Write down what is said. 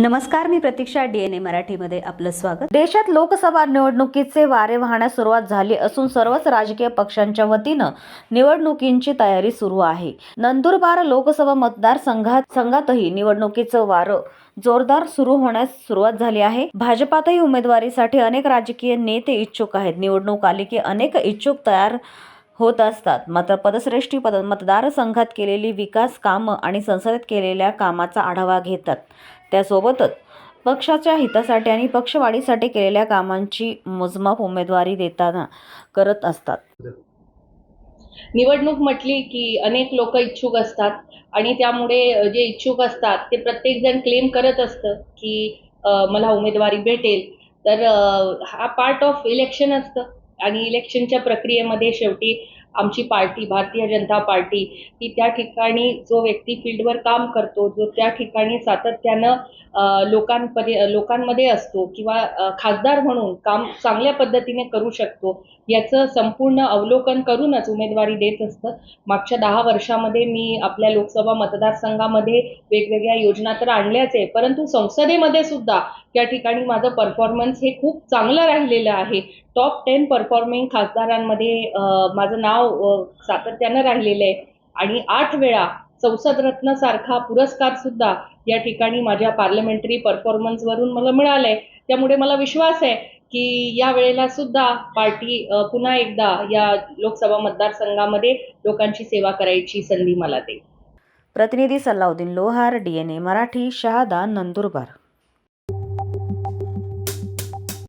नमस्कार मी प्रतीक्षा डीएनए मराठीमध्ये आपलं स्वागत. देशात लोकसभा निवडणुकीचे वारे वाहण्यास सुरुवात झाली असून सर्वच राजकीय पक्षांच्या वतीनं निवडणुकींची तयारी सुरू आहे. नंदुरबार लोकसभा मतदारसंघात संघातही निवडणुकीचं वारं जोरदार सुरू होण्यास सुरुवात झाली आहे. भाजपातही उमेदवारीसाठी अनेक राजकीय नेते इच्छुक आहेत. निवडणूक आली की अनेक इच्छुक तयार होत असतात. मात्र पदश्रेष्ठी पद मतदारसंघात केलेली विकास कामं आणि संसदेत केलेल्या कामाचा आढावा घेतात. त्यासोबतच पक्षाच्या हितासाठी आणि पक्षवाढीसाठी केलेल्या कामांची मोजमाप उमेदवारी देताना करत असतात. निवडणूक म्हटली की अनेक लोक इच्छुक असतात आणि त्यामुळे जे इच्छुक असतात ते प्रत्येकजण क्लेम करत असतं की मला उमेदवारी भेटेल. तर हा पार्ट ऑफ इलेक्शन असतं आणि इलेक्शनच्या प्रक्रियेमध्ये शेवटी आमची पार्टी भारतीय जनता पार्टी ही त्या ठिकाणी जो व्यक्ती फील्डवर काम करतो जो त्या ठिकाणी सातत्यानं लोकांपर्य लोकांमध्ये असतो किंवा खासदार म्हणून काम चांगल्या पद्धतीने करू शकतो याचं संपूर्ण अवलोकन करूनच उमेदवारी देत असतं. मागच्या दहा वर्षामध्ये मी आपल्या लोकसभा मतदारसंघामध्ये वेगवेगळ्या योजना तर आणल्याच आहे परंतु संसदेमध्ये सुद्धा त्या ठिकाणी माझं परफॉर्मन्स हे खूप चांगलं राहिलेलं आहे. टॉप टेन परफॉर्मिंग खासदारांमध्ये माझं नाव नाव सातत्यानं राहिलेलं आहे. आणि आठ वेळा संसद रत्न सारखा पुरस्कार सुद्धा या ठिकाणी माझ्या पार्लमेंटरी परफॉर्मन्सवरून मला मिळालंय. त्यामुळे मला विश्वास आहे की या वेळेला सुद्धा पार्टी पुन्हा एकदा या लोकसभा मतदारसंघामध्ये लोकांची सेवा करायची संधी मला देईल. प्रतिनिधी Sallauddin Lohar D N A Marathi Shahada Nandurbar.